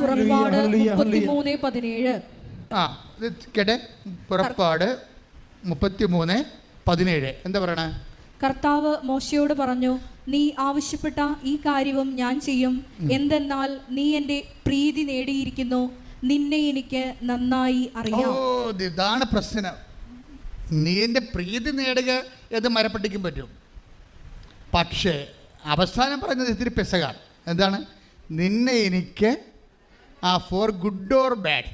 പുറപ്പാട്. മുപ്പത്തിമൂന്ന് പതിനേഴ്. ആ ഇത് കേട്ടെ? പുറപ്പാട് മുപ്പത്തി മൂന്ന് പതിനേഴ്. എന്താ പറയണേ? കർത്താവ് മോശയോട് പറഞ്ഞു നീ ആവശ്യപ്പെട്ട ഈ കാര്യവും ഞാൻ ചെയ്യും. എന്തെന്നാൽ നീ എന്റെ പ്രീതി നേടിയിരിക്കുന്നു. നിന്നെ എനിക്ക് നന്നായി അറിയാം. ഓ ഇതാണ് പ്രശ്നം. നീ എന്റെ പ്രീതി നേടുക എന്ന് മരപ്പെട്ടിക്കും പറ്റും. പക്ഷേ അവസാനം പറഞ്ഞത് ഇത്തിരി പെസകാണ്. എന്താണ്? നിന്നെ എനിക്ക് ആ ഫോർ ഗുഡ് ഓർ ബാഡ്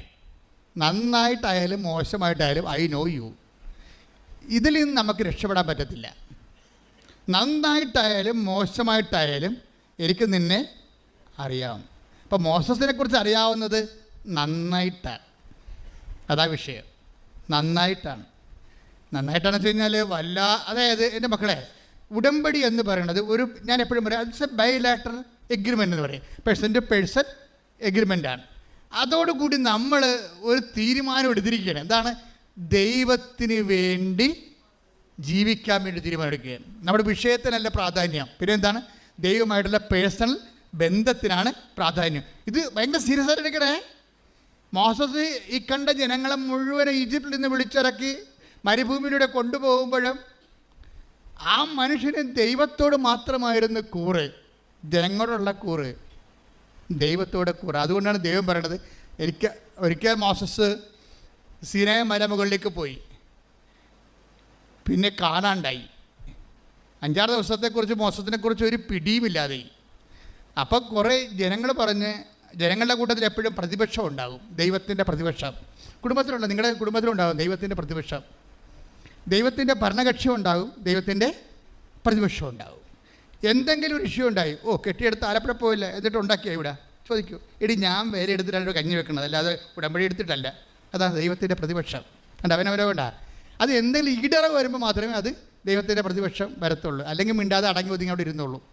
നന്നായിട്ടായാലും മോശമായിട്ടായാലും ഐ നോ യു ഇതിൽ നിന്ന് നമുക്ക് രക്ഷപ്പെടാൻ പറ്റത്തില്ല. നന്നായിട്ടായാലും മോശമായിട്ടായാലും എനിക്ക് നിന്നെ അറിയാം. അപ്പം മോസസിനെ കുറിച്ച് അറിയാവുന്നത് നന്നായിട്ടാണ്. അതാ വിഷയം. നന്നായിട്ടാണ്. നന്നായിട്ടാണെന്ന് വെച്ച് കഴിഞ്ഞാൽ വല്ല അതായത് എന്റെ മക്കളെ ഉടമ്പടി എന്ന് പറയുന്നത് ഒരു ഞാൻ എപ്പോഴും പറയാം ഇറ്റ്സ് എ ബൈലാറ്റർ എഗ്രിമെന്റ് എന്ന് പറയും. പേഴ്സൺ ടു പേഴ്സൺ എഗ്രിമെന്റാണ് അതോടുകൂടി നമ്മൾ ഒരു തീരുമാനം എടുത്തിരിക്കുകയാണ്. എന്താണ്? ദൈവത്തിന് വേണ്ടി ജീവിക്കാൻ വേണ്ടി തീരുമാനമെടുക്കുകയാണ് നമ്മുടെ വിഷയത്തിനല്ല പ്രാധാന്യം. പിന്നെ എന്താണ് ദൈവമായിട്ടുള്ള പേഴ്സണൽ ബന്ധത്തിനാണ് പ്രാധാന്യം. ഇത് ഭയങ്കര സീരിയസ് ആയിട്ട് എടുക്കണേ. മോസസ് ഈ കണ്ട ജനങ്ങളെ മുഴുവൻ ഈജിപ്തിൽ നിന്ന് വിളിച്ചിറക്കി മരുഭൂമിയിലൂടെ കൊണ്ടുപോകുമ്പോഴും ആ മനുഷ്യന് ദൈവത്തോട് മാത്രമായിരുന്നു കൂറ്. ജനങ്ങളോടുള്ള കൂറ്. ദൈവത്തോടെ കൂറ അതുകൊണ്ടാണ് ദൈവം പറയണത് എനിക്ക് ഒരിക്കൽ മോസസ് സീനായ മലമുകളിലേക്ക് പോയി. പിന്നെ കാണാണ്ടായി. അഞ്ചാറ് ദിവസത്തെക്കുറിച്ച് മോസത്തിനെക്കുറിച്ച് ഒരു പിടിയുമില്ലാതെ. അപ്പം കുറേ ജനങ്ങൾ പറഞ്ഞ് ജനങ്ങളുടെ കൂട്ടത്തിൽ എപ്പോഴും പ്രതിപക്ഷം ഉണ്ടാകും. ദൈവത്തിന്റെ പ്രതിപക്ഷം. കുടുംബത്തിലുള്ള നിങ്ങളുടെ കുടുംബത്തിലുണ്ടാകും ദൈവത്തിന്റെ പ്രതിപക്ഷം. ദൈവത്തിന്റെ ഭരണകക്ഷി ഉണ്ടാകും ദൈവത്തിന്റെ പ്രതിപക്ഷം ഉണ്ടാകും. എന്തെങ്കിലും ഒരു ഇഷ്യൂ ഉണ്ടായി. ഓ കെട്ടിയെടുത്ത് ആലപ്പുഴ പോയില്ല. എന്നിട്ട് ഉണ്ടാക്കിയാ ഇവിടെ? ചോദിക്കൂ. എടി ഞാൻ വേറെ എടുത്തിട്ടാണ് കഞ്ഞി വെക്കുന്നത് അല്ലാതെ ഉടമ്പടി എടുത്തിട്ടല്ല. അതാണ് ദൈവത്തിന്റെ പ്രതിപക്ഷം. കണ്ട അവനവനോ വേണ്ട. അത് എന്തെങ്കിലും ഈടറ വരുമ്പോൾ മാത്രമേ അത് ദൈവത്തിന്റെ പ്രതിപക്ഷം വരത്തുള്ളൂ. അല്ലെങ്കിൽ മിണ്ടാതെ അടങ്ങി ഒതുങ്ങി അവിടെ ഇരുന്നുള്ളൂ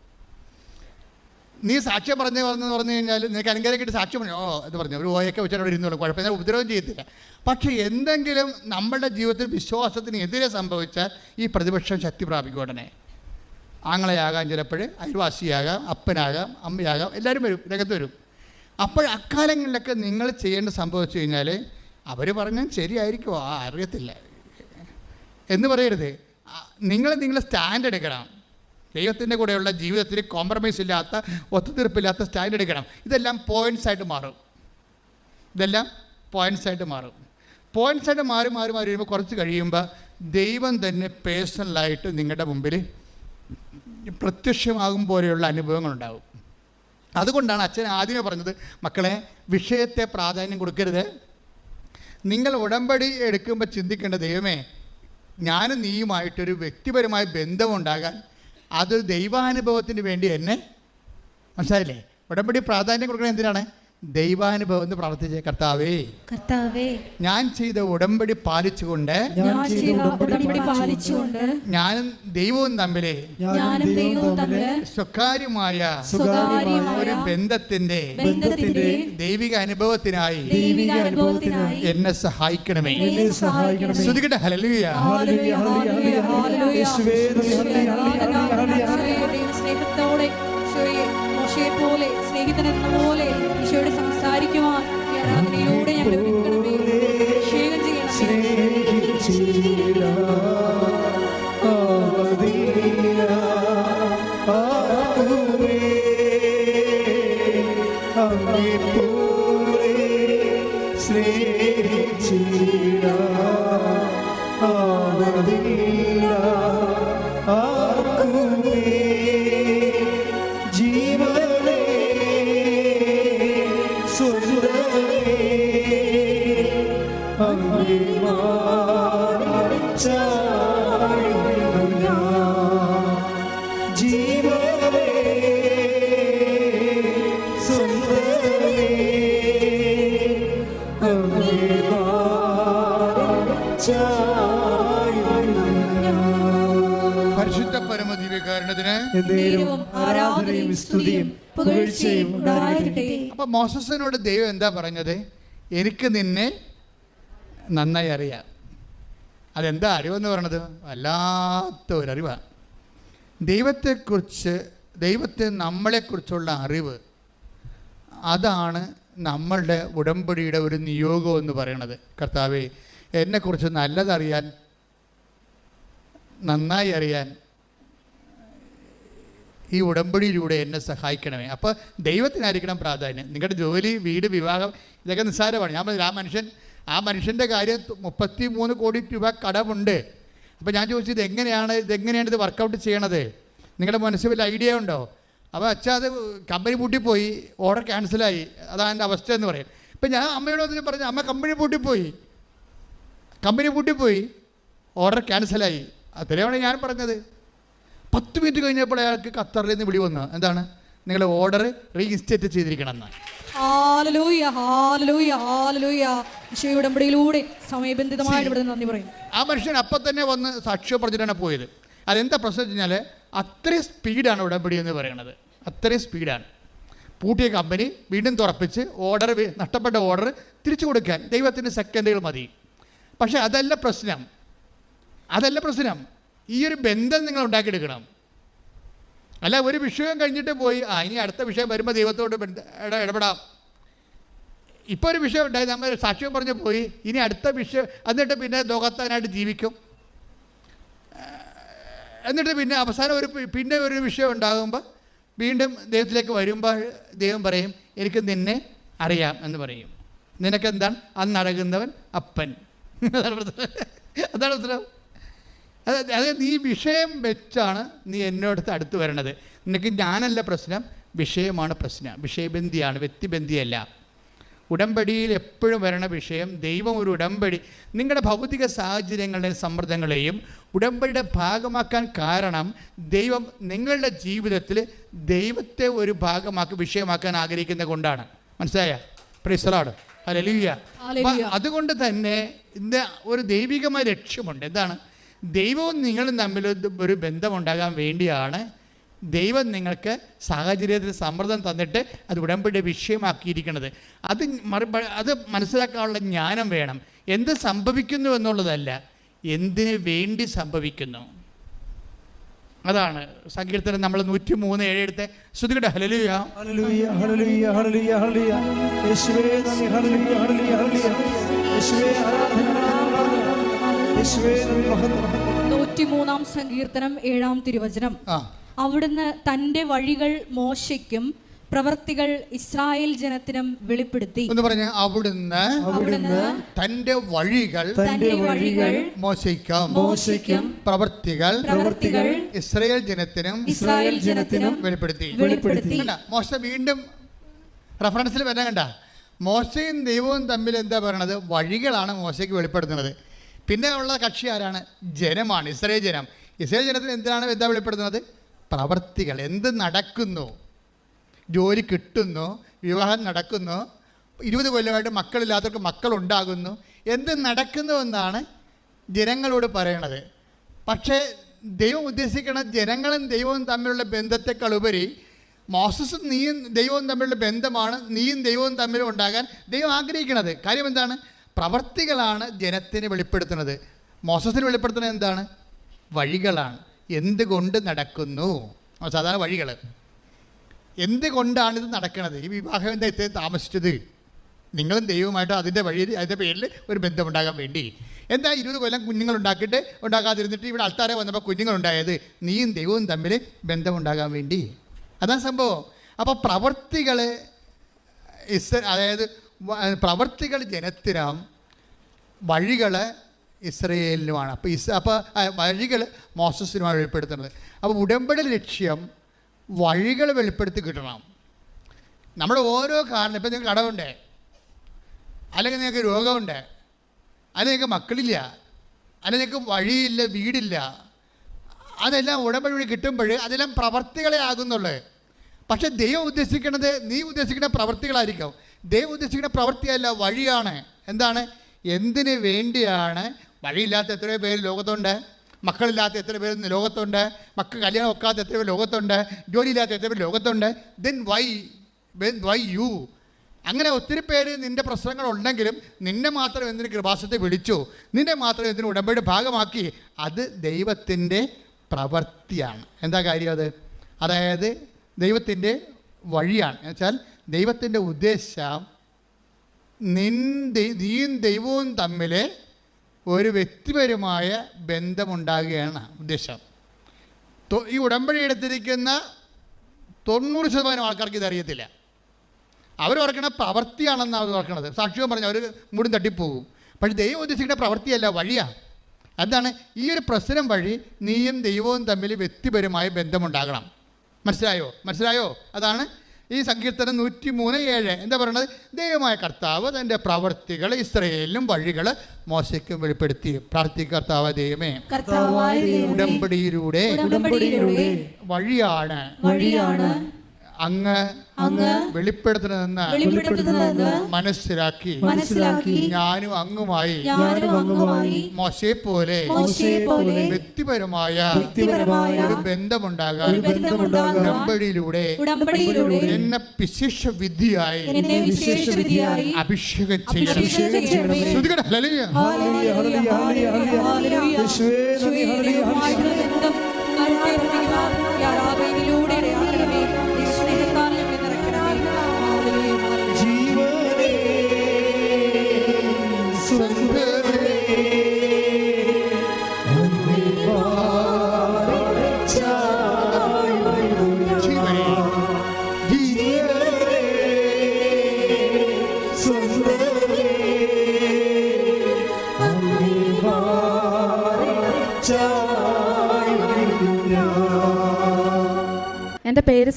നീ സാക്ഷ്യം പറഞ്ഞു പറഞ്ഞു പറഞ്ഞു കഴിഞ്ഞാൽ നിനക്ക് അനുഗ്രഹിക്കിട്ട് സാക്ഷ്യം പറഞ്ഞു. ഓ എന്ന് പറഞ്ഞു. ഒരു ഓയൊക്കെ വെച്ചാൽ അവിടെ ഇരുന്നുള്ളൂ കുഴപ്പമില്ല ഉപദ്രവം ചെയ്യത്തില്ല. പക്ഷേ എന്തെങ്കിലും നമ്മുടെ ജീവിതത്തിൽ വിശ്വാസത്തിന് എതിരെ സംഭവിച്ചാൽ ഈ പ്രതിപക്ഷം ശക്തി പ്രാപിക്കും ഉടനെ. ആങ്ങളെയാകാം ചിലപ്പോൾ അയൽവാസിയാകാം അപ്പനാകാം അമ്മയാകാം എല്ലാവരും വരും രംഗത്ത് വരും. അപ്പോൾ അക്കാലങ്ങളിലൊക്കെ നിങ്ങൾ ചെയ്യേണ്ട സംഭവം വെച്ച് കഴിഞ്ഞാൽ അവർ പറഞ്ഞാൽ ശരിയായിരിക്കുമോ? ആ അറിയത്തില്ല. എന്ന് പറയരുത്. നിങ്ങൾ നിങ്ങൾ സ്റ്റാൻഡ് എടുക്കണം. ദൈവത്തിന്റെ കൂടെയുള്ള ജീവിതത്തിൽ കോംപ്രമൈസ് ഇല്ലാത്ത ഒത്തുതീർപ്പില്ലാത്ത സ്റ്റാൻഡ് എടുക്കണം. ഇതെല്ലാം പോയിന്റ്സ് ആയിട്ട് മാറും. ഇതെല്ലാം പോയിന്റ്സ് ആയിട്ട് മാറും. പോയിന്റ്സ് ആയിട്ട് മാറി മാറി മാറി വരുമ്പോൾ കുറച്ച് കഴിയുമ്പോൾ ദൈവം തന്നെ പേഴ്സണലായിട്ട് നിങ്ങളുടെ മുമ്പിൽ പ്രത്യക്ഷമാകും പോലെയുള്ള അനുഭവങ്ങളുണ്ടാവും. അതുകൊണ്ടാണ് അച്ഛൻ ആദ്യമേ പറഞ്ഞത് മക്കളെ വിഷയത്തെ പ്രാധാന്യം കൊടുക്കരുത്. നിങ്ങൾ ഉടമ്പടി എടുക്കുമ്പോൾ ചിന്തിക്കേണ്ട ദൈവമേ ഞാനും നീയുമായിട്ടൊരു വ്യക്തിപരമായ ബന്ധമുണ്ടാകാൻ അത് ദൈവാനുഭവത്തിന് വേണ്ടി എന്നെ മനസ്സിലായില്ലേ? ഉടമ്പടി പ്രാധാന്യം കൊടുക്കണത് എന്തിനാണ്? ദൈവാനുഭവം എന്ന് പ്രാർത്ഥിച്ച കർത്താവേ. കർത്താവേ ഞാൻ ചെയ്ത ഉടമ്പടി പാലിച്ചുകൊണ്ട് ഞാൻ ചെയ്ത ഉടമ്പടി പാലിച്ചുകൊണ്ട് ഞാനും ദൈവവും തമ്മിലെ ഞാനും ദൈവവും തമ്മിൽ സ്വകാര്യമായ ഒരു ബന്ധത്തിന്റെ ബന്ധത്തിന്റെ ദൈവിക അനുഭവത്തിനായി ദൈവിക അനുഭവത്തിനായി എന്നെ സഹായിക്കണമേ. ശ്രുതികട്ട ഹലലുയ സ്നേഹത്തോടെ. ഈശോയെ പോലെ സ്നേഹിതനെന്ന പോലെ ഈശോയോട് സംസാരിക്കുവാൻ പരിശുദ്ധ നേരവും ആരാധനയും സ്തുതിയും പുകഴ്ചയും അപ്പൊ മോസസിനോട് ദൈവം എന്താ പറഞ്ഞത്? എനിക്ക് നിന്നെ നന്നായി അറിയാം. അതെന്താ അറിവെന്ന് പറയണത്? വല്ലാത്ത ഒരറിവാണ് ദൈവത്തെക്കുറിച്ച് ദൈവത്തെ നമ്മളെക്കുറിച്ചുള്ള അറിവ് അതാണ് നമ്മളുടെ ഉടമ്പടിയുടെ ഒരു നിയോഗം എന്ന് പറയണത്. കർത്താവെ എന്നെക്കുറിച്ച് നല്ലതറിയാൻ നന്നായി അറിയാൻ ഈ ഉടമ്പടിയിലൂടെ എന്നെ സഹായിക്കണമേ. അപ്പോൾ ദൈവത്തിനായിരിക്കണം പ്രാധാന്യം. നിങ്ങളുടെ ജോലി വീട് വിവാഹം ഇതൊക്കെ നിസ്സാരമാണ്. ഞാൻ പറഞ്ഞു ആ മനുഷ്യൻ ആ മനുഷ്യന്റെ കാര്യം മുപ്പത്തി മൂന്ന് കോടി രൂപ കടമുണ്ട്. അപ്പോൾ ഞാൻ ചോദിച്ചത് എങ്ങനെയാണ് ഇതെങ്ങനെയാണ് ഇത് വർക്കൗട്ട് ചെയ്യണത്? നിങ്ങളുടെ മനസ്സിൽ ഐഡിയ ഉണ്ടോ? അപ്പോൾ അച്ഛാ അത് കമ്പനി പൂട്ടിപ്പോയി ഓർഡർ ക്യാൻസലായി അതാണ് എന്റെ അവസ്ഥ എന്ന് പറയും ഇപ്പം ഞാൻ അമ്മയോട് വന്നിട്ട് പറഞ്ഞു അമ്മ കമ്പനി പൂട്ടിപ്പോയി കമ്പനി പൂട്ടിപ്പോയി ഓർഡർ ക്യാൻസലായി അത്രയാണ് ഞാൻ പറഞ്ഞത്. പത്ത് മിനിറ്റ് കഴിഞ്ഞപ്പോൾ അയാൾക്ക് ഖത്തറിൽ നിന്ന് വിളി വന്നു. എന്താണ്? നിങ്ങളുടെ ഓർഡർ റീഇൻസ്റ്റേറ്റ് ചെയ്തിരിക്കണം എന്ന്. ആ മനുഷ്യൻ അപ്പം തന്നെ വന്ന് സാക്ഷ്യം പറഞ്ഞിട്ടാണ് പോയത്. അതെന്താ പ്രശ്നം വെച്ച് കഴിഞ്ഞാൽ അത്രയും സ്പീഡാണ് ഉടമ്പടി എന്ന് പറയുന്നത് അത്രയും സ്പീഡാണ്. പൂട്ടിയ കമ്പനി വീണ്ടും തുറപ്പിച്ച് ഓർഡർ നഷ്ടപ്പെട്ട ഓർഡർ തിരിച്ചു കൊടുക്കാൻ ദൈവത്തിന് സെക്കൻഡുകൾ മതി. പക്ഷേ അതല്ല പ്രശ്നം. അതല്ല പ്രശ്നം. ഈ ഒരു ബന്ധം നിങ്ങൾ ഉണ്ടാക്കിയെടുക്കണം. അല്ല ഒരു വിഷയം കഴിഞ്ഞിട്ട് പോയി ആ ഇനി അടുത്ത വിഷയം വരുമ്പോൾ ദൈവത്തോട് ഇടപെടാം. ഇപ്പോൾ ഒരു വിഷയം ഉണ്ടായി നമ്മൾ സാക്ഷ്യം പറഞ്ഞു പോയി ഇനി അടുത്ത വിഷയം എന്നിട്ട് പിന്നെ ലോകത്താനായിട്ട് ജീവിക്കും. എന്നിട്ട് പിന്നെ അവസാനം ഒരു പിന്നെ ഒരു വിഷയം ഉണ്ടാകുമ്പോൾ വീണ്ടും ദൈവത്തിലേക്ക് വരുമ്പോൾ ദൈവം പറയും എനിക്ക് നിന്നെ അറിയാം എന്ന് പറയും. നിനക്കെന്താണ്? അന്നടകുന്നവൻ അപ്പൻ. അതാണ് അതാണ് ഉത്തരം അത് അതായത് നീ വിഷയം വെച്ചാണ് നീ എന്നോടത്ത് അടുത്ത് വരണത്. നിനക്ക് ഞാനല്ല പ്രശ്നം വിഷയമാണ് പ്രശ്നം. വിഷയബന്ധിയാണ് വ്യക്തിബന്ധിയല്ല. ഉടമ്പടിയിൽ എപ്പോഴും വരണ വിഷയം ദൈവം ഒരു ഉടമ്പടി. നിങ്ങളുടെ ഭൗതിക സാഹചര്യങ്ങളുടെ സമ്മർദ്ദങ്ങളെയും ഉടമ്പടിയുടെ ഭാഗമാക്കാൻ കാരണം ദൈവം നിങ്ങളുടെ ജീവിതത്തിൽ ദൈവത്തെ ഒരു ഭാഗമാക്കി വിഷയമാക്കാൻ ആഗ്രഹിക്കുന്ന കൊണ്ടാണ്. മനസ്സിലായ? പ്രിസലാട് അലലിയ. അതുകൊണ്ട് തന്നെ ഇന്ന് ഒരു ദൈവികമായ ലക്ഷ്യമുണ്ട്. എന്താണ്? ദൈവവും നിങ്ങളും തമ്മിൽ ഒരു ബന്ധമുണ്ടാകാൻ വേണ്ടിയാണ് ദൈവം നിങ്ങൾക്ക് സാഹചര്യത്തിൽ സമ്മർദ്ദം തന്നിട്ട് അത് ഉടമ്പടി വിഷയമാക്കിയിരിക്കുന്നത്. അത് മറി അത് മനസ്സിലാക്കാനുള്ള ജ്ഞാനം വേണം. എന്ത് സംഭവിക്കുന്നു എന്നുള്ളതല്ല എന്തിനു വേണ്ടി സംഭവിക്കുന്നു. അതാണ് സങ്കീർത്തനം നമ്മൾ നൂറ്റി മൂന്ന് ഏഴെടുത്തെ ശ്രുതികട്ടെ hallelujah hallelujah hallelujah hallelujah hallelujah. യേശുവേ നന്ദി ഹല്ലേലൂയ ഹല്ലേലൂയ ഹല്ലേലൂയ. യേശുവേ ആരാധന ആരാധന യേശുവേ മഹത്വം നൂറ്റിമൂന്നാം സങ്കീർത്തനം ഏഴാം തിരുവചനം. ആ. അവിടുന്ന് തന്റെ വഴികൾ മോശയ്ക്കും പ്രവർത്തികൾ ഇസ്രായേൽ ജനത്തിനും വെളിപ്പെടുത്തി. എന്ന് പറഞ്ഞ അവിടുന്ന് അവിടുന്ന് തന്റെ വഴികൾ തന്റെ വഴികൾ മോശിക്കാം മോശയ്ക്കും പ്രവർത്തികൾ പ്രവർത്തികൾ ഇസ്രായേൽ ജനത്തിനും ഇസ്രായേൽ ജനത്തിനും വെളിപ്പെടുത്തി. വെളിപ്പെടുത്തി. മോശ വീണ്ടും റെഫറൻസിൽ വരാൻ കണ്ട. മോശയും ദൈവവും തമ്മിൽ എന്താ പറയണത്? വഴികളാണ് മോശയ്ക്ക് വെളിപ്പെടുത്തുന്നത്. പിന്നെ ഉള്ള കക്ഷി ആരാണ്? ജനമാണ് ഇസ്രയേൽ ജനം. ഇസ്രയേൽ ജനത്തിന് എന്തിനാണ് എന്താ വെളിപ്പെടുത്തുന്നത്? പ്രവർത്തികൾ എന്ത് നടക്കുന്നു? ജോലി കിട്ടുന്നു വിവാഹം നടക്കുന്നു ഇരുപത് കൊല്ലമായിട്ട് മക്കളില്ലാത്തവർക്ക് മക്കളുണ്ടാകുന്നു എന്ത് നടക്കുന്നു എന്നാണ് ജനങ്ങളോട് പറയണത്. പക്ഷേ ദൈവം ഉദ്ദേശിക്കുന്ന ജനങ്ങളും ദൈവവും തമ്മിലുള്ള ബന്ധത്തെക്കാൾ ഉപരി മോസസും നീയും ദൈവവും തമ്മിലുള്ള ബന്ധമാണ് നീയും ദൈവവും തമ്മിൽ ഉണ്ടാകാൻ ദൈവം ആഗ്രഹിക്കുന്നത് കാര്യം എന്താണ്? പ്രവർത്തികളാണ് ജനത്തിന് വെളിപ്പെടുത്തുന്നത്. മോസസിന് വെളിപ്പെടുത്തുന്നത് എന്താണ്? വഴികളാണ്. എന്തുകൊണ്ട് നടക്കുന്നു? സാധാരണ വഴികൾ എന്തുകൊണ്ടാണിത് നടക്കുന്നത് ഈ വിവാഹം എന്താ ഇത്രയും താമസിച്ചത്? നിങ്ങളും ദൈവമായിട്ട് അതിന്റെ വഴി അതിന്റെ പേരിൽ ഒരു ബന്ധമുണ്ടാകാൻ വേണ്ടി. എന്താ ഇരുപത് കൊല്ലം കുഞ്ഞുങ്ങൾ ഉണ്ടാക്കിയിട്ട് ഉണ്ടാക്കാതിരുന്നിട്ട് ഇവിടെ ആൾക്കാരെ വന്നപ്പോൾ കുഞ്ഞുങ്ങളുണ്ടായത്? നീയും ദൈവവും തമ്മിൽ ബന്ധമുണ്ടാകാൻ വേണ്ടി. അതാണ് സംഭവം. അപ്പോൾ പ്രവർത്തികൾ ഇസ് അതായത് പ്രവർത്തികൾ ജനത്തിനാം വഴികൾ ഇസ്രയേലിനുമാണ്. അപ്പോൾ ഇസ് അപ്പോൾ വഴികൾ മോസസിനുമാണ് വെളിപ്പെടുത്തുന്നത്. അപ്പോൾ ഉടമ്പടി ലക്ഷ്യം വഴികൾ വെളിപ്പെടുത്തി കിട്ടണം. നമ്മുടെ ഓരോ കാരണം ഇപ്പം നിങ്ങൾക്ക് കടമുണ്ട് അല്ലെങ്കിൽ നിങ്ങൾക്ക് രോഗമുണ്ട്. അല്ലെങ്കിൽ നിങ്ങൾക്ക് മക്കളില്ല. അല്ലെങ്കിൽ നിങ്ങൾക്ക് വഴിയില്ല വീടില്ല. അതെല്ലാം ഉടമ്പടി വഴി കിട്ടുമ്പോൾ അതെല്ലാം പ്രവർത്തികളെ ആകുന്നുള്ളൂ. പക്ഷേ ദൈവം ഉദ്ദേശിക്കുന്നത് നീ ഉദ്ദേശിക്കുന്ന പ്രവർത്തികളായിരിക്കും. ദൈവം ഉദ്ദേശിക്കുന്ന പ്രവൃത്തിയല്ല വഴിയാണ്. എന്താണ്? എന്തിനു വേണ്ടിയാണ് വഴിയില്ലാത്ത എത്രയോ പേര് ലോകത്തുണ്ട്. മക്കളില്ലാത്ത എത്ര പേര് ലോകത്തുണ്ട്. മക്കൾ കല്യാണം വെക്കാത്ത എത്ര പേര് ലോകത്തുണ്ട്. ജോലിയില്ലാത്ത എത്ര പേര് ലോകത്തുണ്ട്. ദെൻ വൈ വൈ യു അങ്ങനെ ഒത്തിരി പേര് നിന്റെ പ്രശ്നങ്ങളുണ്ടെങ്കിലും നിന്നെ മാത്രം എന്തിന് കൃപാസത്തെ വിളിച്ചു? നിന്നെ മാത്രം എന്തിന് ഉടമ്പടി ഭാഗമാക്കി? അത് ദൈവത്തിന്റെ പ്രവൃത്തിയാണ്. എന്താ കാര്യം അത്? അതായത് ദൈവത്തിന്റെ വഴിയാണ്. എന്നുവെച്ചാൽ ദൈവത്തിന്റെ ഉദ്ദേശം നിൻ നീയും ദൈവവും തമ്മിൽ ഒരു വ്യക്തിപരമായ ബന്ധമുണ്ടാകുകയാണ് ഉദ്ദേശം. ഈ ഉടമ്പടി എടുത്തിരിക്കുന്ന തൊണ്ണൂറ് ശതമാനം ആൾക്കാർക്ക് ഇതറിയത്തില്ല. അവർ ഓർക്കണ പ്രവൃത്തിയാണെന്ന് അവർ ഓർക്കണത്. സാക്ഷികം പറഞ്ഞു അവർ മുടും തട്ടിപ്പോകും. പക്ഷേ ദൈവം ഉദ്ദേശിക്കുന്ന പ്രവൃത്തിയല്ല വഴിയാണ് അതാണ് ഈ ഒരു പ്രശ്നം വഴി നീയും ദൈവവും തമ്മിൽ വ്യക്തിപരമായ ബന്ധമുണ്ടാകണം. മനസ്സിലായോ? മനസ്സിലായോ? അതാണ് ഈ സങ്കീർത്തനം നൂറ്റി മൂന്ന് ഏഴ്. എന്താ പറയുന്നത് ദൈവമായ കർത്താവ് തന്റെ പ്രവർത്തികൾ ഇസ്രയേലിനും വഴികൾ മോശയ്ക്കും വെളിപ്പെടുത്തി. പ്രാർത്ഥിക്കുക കർത്താവ് ദൈവമേ. ഉടമ്പടിയിലൂടെ വഴിയാണ്. വഴിയാണ്. അങ്ങ് അങ്ങ് വെളിപ്പെടുത്തുന്ന വെളിപ്പെടുത്തുന്നതെന്ന് മനസ്സിലാക്കി. മനസ്സിലാക്കി. ഞാനും അങ്ങുമായി ഞാനും അങ്ങുമായി മോശയെ പോലെ പോലെ വ്യക്തിപരമായ വ്യക്തിപരമായ ഒരു ബന്ധമുണ്ടാകാൻ ഉടമ്പടിയിലൂടെ എന്നെ വിശേഷ വിധിയായി അഭിഷേകം ചെയ്യണം.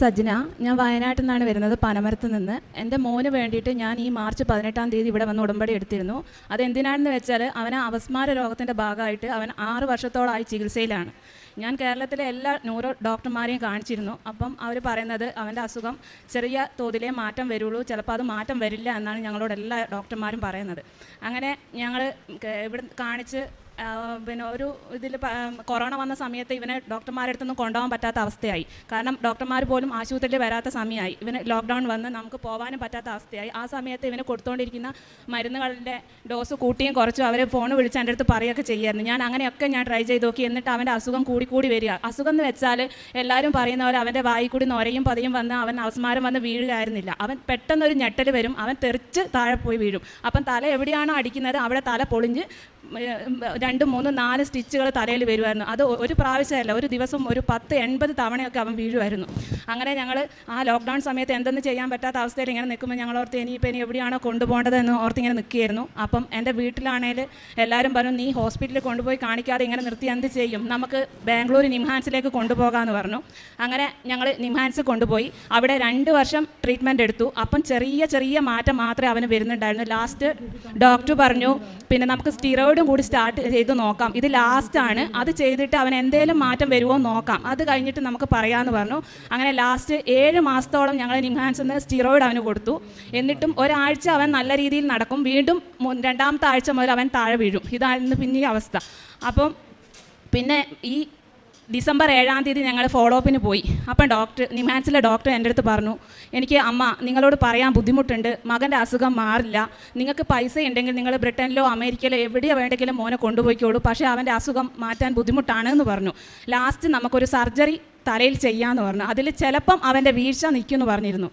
സജ്ന ഞാൻ വയനാട്ടിൽ നിന്നാണ് വരുന്നത് പനമരത്ത് നിന്ന്. എന്റെ മോന് വേണ്ടിയിട്ട് ഞാൻ ഈ മാർച്ച് പതിനെട്ടാം തീയതി ഇവിടെ വന്ന് ഉടമ്പടി എടുത്തിരുന്നു. അതെന്തിനാണെന്ന് വെച്ചാൽ അവന് അവസ്മാര രോഗത്തിന്റെ ഭാഗമായിട്ട് അവൻ ആറ് വർഷത്തോളമായി ചികിത്സയിലാണ്. ഞാൻ കേരളത്തിലെ എല്ലാ ന്യൂറോ ഡോക്ടർമാരെയും കാണിച്ചിരുന്നു. അപ്പം അവർ പറയുന്നത് അവന്റെ അസുഖം ചെറിയ തോതിലേ മാറ്റം വരുള്ളൂ ചിലപ്പോൾ അത് മാറ്റം വരില്ല എന്നാണ് ഞങ്ങളോട് എല്ലാ ഡോക്ടർമാരും പറയുന്നത്. അങ്ങനെ ഞങ്ങൾ ഇവിടെ കാണിച്ച് പിന്നെ ഒരു ഇതിൽ കൊറോണ വന്ന സമയത്ത് ഇവനെ ഡോക്ടർമാരുടെ അടുത്തൊന്നും കൊണ്ടുപോകാൻ പറ്റാത്ത അവസ്ഥയായി. കാരണം ഡോക്ടർമാർ പോലും ആശുപത്രിയിൽ വരാത്ത സമയമായി. ഇവന് ലോക്ക്ഡൗൺ വന്ന് നമുക്ക് പോകാനും പറ്റാത്ത അവസ്ഥയായി. ആ സമയത്ത് ഇവനെ കൊടുത്തുകൊണ്ടിരിക്കുന്ന മരുന്നുകളുടെ ഡോസ് കൂട്ടിയും കുറച്ചും അവരെ ഫോൺ വിളിച്ച് എന്റെ അടുത്ത് പറയുകയൊക്കെ ചെയ്യായിരുന്നു. ഞാൻ അങ്ങനെയൊക്കെ ഞാൻ ട്രൈ ചെയ്ത് നോക്കി. എന്നിട്ട് അവന്റെ അസുഖം കൂടി കൂടി വരിക. അസുഖം എന്ന് വെച്ചാൽ എല്ലാവരും പറയുന്ന പോലെ അവന്റെ വായി കൂടി നൊരയും പതിയും വന്ന് അവൻ അവസ്മാരം വന്ന് വീഴുകയായിരുന്നില്ല അവൻ പെട്ടെന്നൊരു ഞെട്ടൽ വരും. അവൻ തെറിച്ച് താഴെ പോയി വീഴും. അപ്പം തല എവിടെയാണോ അടിക്കുന്നത് അവിടെ തല പൊളിഞ്ഞ് രണ്ട് മൂന്ന് നാല് സ്റ്റിച്ചുകൾ തലയിൽ വരുമായിരുന്നു അത് ഒരു പ്രാവശ്യമല്ല ഒരു ദിവസം ഒരു പത്ത് എൺപത് തവണയൊക്കെ അവൻ വീഴുമായിരുന്നു അങ്ങനെ ഞങ്ങൾ ആ ലോക്ക്ഡൗൺ സമയത്ത് എന്തെന്ന് ചെയ്യാൻ പറ്റാത്ത അവസ്ഥയിൽ ഇങ്ങനെ നിൽക്കുമ്പോൾ ഞങ്ങൾ ഓർത്ത് ഇനിയിപ്പോൾ ഇനി എവിടെയാണോ കൊണ്ടുപോകേണ്ടതെന്ന് ഓർത്ത് ഇങ്ങനെ നിൽക്കുകയായിരുന്നു. അപ്പം എന്റെ വീട്ടിലാണേൽ എല്ലാവരും പറഞ്ഞു നീ ഹോസ്പിറ്റലിൽ കൊണ്ടുപോയി കാണിക്കാതെ ഇങ്ങനെ നിർത്തി എന്ത് ചെയ്യും? നമുക്ക് ബാംഗ്ലൂർ നിംഹാൻസിലേക്ക് കൊണ്ടുപോകാമെന്ന് പറഞ്ഞു. അങ്ങനെ ഞങ്ങൾ നിംഹാൻസ് കൊണ്ടുപോയി. അവിടെ രണ്ട് വർഷം ട്രീറ്റ്മെന്റ് എടുത്തു. അപ്പം ചെറിയ ചെറിയ മാറ്റം മാത്രമേ അവന് വരുന്നുണ്ടായിരുന്നു. ലാസ്റ്റ് ഡോക്ടർ പറഞ്ഞു പിന്നെ നമുക്ക് സ്റ്റിറോയിഡും കൂടി സ്റ്റാർട്ട് ചെയ്ത് നോക്കാം. ഇത് ലാസ്റ്റാണ് അത് ചെയ്തിട്ട് അവൻ എന്തെങ്കിലും മാറ്റം വരുമോ നോക്കാം. അത് കഴിഞ്ഞിട്ട് നമുക്ക് പറയാമെന്ന് പറഞ്ഞു. അങ്ങനെ ലാസ്റ്റ് ഏഴ് മാസത്തോളം ഞങ്ങൾ നിംഹാൻസ് എന്ന സ്റ്റിറോയിഡ് അവന് കൊടുത്തു. എന്നിട്ടും ഒരാഴ്ച അവൻ നല്ല രീതിയിൽ നടക്കും. വീണ്ടും രണ്ടാമത്തെ ആഴ്ച മുതൽ അവൻ താഴെ വീഴും. ഇതായിരുന്നു പിന്നെ ഈ അവസ്ഥ. അപ്പം പിന്നെ ഈ ഡിസംബർ ഏഴാം തീയതി ഞങ്ങൾ ഫോളോ അപ്പിന് പോയി. അപ്പം ഡോക്ടർ നിമാൻസിലെ ഡോക്ടർ എന്റെ അടുത്ത് പറഞ്ഞു എനിക്ക് അമ്മ നിങ്ങളോട് പറയാൻ ബുദ്ധിമുട്ടുണ്ട് മകന്റെ അസുഖം മാറില്ല. നിങ്ങൾക്ക് പൈസ ഉണ്ടെങ്കിൽ നിങ്ങൾ ബ്രിട്ടനിലോ അമേരിക്കയിലോ എവിടെയോ വേണ്ടെങ്കിലും മോനെ കൊണ്ടുപോയിക്കോളൂ. പക്ഷേ അവന്റെ അസുഖം മാറ്റാൻ ബുദ്ധിമുട്ടാണ് എന്ന് പറഞ്ഞു. ലാസ്റ്റ് നമുക്കൊരു സർജറി തലയിൽ ചെയ്യാന്ന് പറഞ്ഞു. അതിൽ ചിലപ്പം അവന്റെ വീഴ്ച നിൽക്കുമെന്ന് പറഞ്ഞിരുന്നു.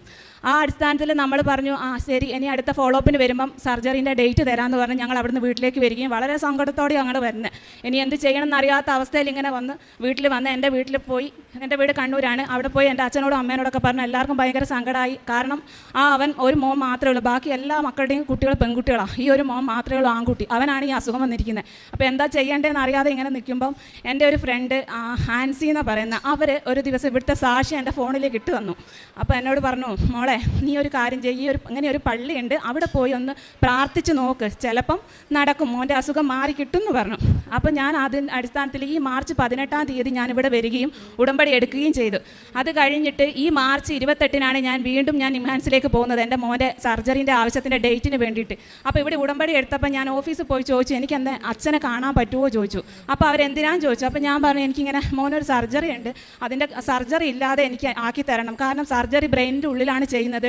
ആ അടിസ്ഥാനത്തിൽ നമ്മൾ പറഞ്ഞു ആ ശരി ഇനി അടുത്ത ഫോളോ അപ്പിന് വരുമ്പം സർജറീന്റെ ഡേറ്റ് തരാമെന്ന് പറഞ്ഞ് ഞങ്ങൾ അവിടുന്ന് വീട്ടിലേക്ക് വരികയും വളരെ സങ്കടത്തോടെ അങ്ങോട്ട് വരുന്നത് ഇനി എന്ത് ചെയ്യണമെന്ന് അറിയാത്ത അവസ്ഥയിൽ ഇങ്ങനെ വന്ന് വീട്ടിൽ വന്ന് എന്റെ വീട്ടിൽ പോയി എന്റെ വീട് കണ്ണൂരാണ്. അവിടെ പോയി എന്റെ അച്ഛനോടും അമ്മേനോടൊക്കെ പറഞ്ഞു എല്ലാവർക്കും ഭയങ്കര സങ്കടമായി കാരണം ആ അവൻ ഒരു മോൻ മാത്രമേ ഉള്ളൂ. ബാക്കി എല്ലാ മക്കളുടെയും കുട്ടികൾ പെൺകുട്ടികളാണ്. ഈ ഒരു മോൻ മാത്രമേ ഉള്ളൂ ആൺകുട്ടി. അവനാണ് ഈ അസുഖം വന്നിരിക്കുന്നത്. അപ്പോൾ എന്താ ചെയ്യേണ്ടതെന്ന് അറിയാതെ ഇങ്ങനെ നിൽക്കുമ്പം എന്റെ ഒരു ഫ്രണ്ട് ഹാൻസി എന്ന് പറയുന്ന അവർ ഒരു ദിവസം ഇവിടുത്തെ സാക്ഷി എന്റെ ഫോണിലേക്ക് ഇട്ട് തന്നു. അപ്പോൾ എന്നോട് പറഞ്ഞു മോളെ നീ ഒരു കാര്യം ചെയ്യ ഒരു അങ്ങനെ ഒരു പള്ളിയുണ്ട് അവിടെ പോയി ഒന്ന് പ്രാർത്ഥിച്ച് നോക്ക് ചിലപ്പം നടക്കും മോന്റെ അസുഖം മാറി കിട്ടും എന്ന് പറഞ്ഞു. അപ്പോൾ ഞാൻ അതിന് അടിസ്ഥാനത്തിൽ ഈ മാർച്ച് പതിനെട്ടാം തീയതി ഞാൻ ഇവിടെ വരികയും ഉടമ്പടി എടുക്കുകയും ചെയ്തു. അത് കഴിഞ്ഞിട്ട് ഈ മാർച്ച് ഇരുപത്തെട്ടിനാണ് ഞാൻ വീണ്ടും ഞാൻ നിംഹാൻസിലേക്ക് പോകുന്നത് എന്റെ മോന്റെ സർജറിന്റെ ആവശ്യത്തിന്റെ ഡേറ്റിന് വേണ്ടിയിട്ട്. അപ്പോൾ ഇവിടെ ഉടമ്പടി എടുത്തപ്പോൾ ഞാൻ ഓഫീസിൽ പോയി ചോദിച്ചു എനിക്ക് എന്താ അച്ഛനെ കാണാൻ പറ്റുമോ? ചോദിച്ചു. അപ്പോൾ അവരെന്തിനാന്ന് ചോദിച്ചു. അപ്പോൾ ഞാൻ പറഞ്ഞു എനിക്കിങ്ങനെ മോനൊരു സർജറി ഉണ്ട് അതിന്റെ സർജറി ഇല്ലാതെ എനിക്ക് ആക്കി തരണം. കാരണം സർജറി ബ്രെയിനിന്റെ ഉള്ളിലാണ് ചെയ്യുന്നത്.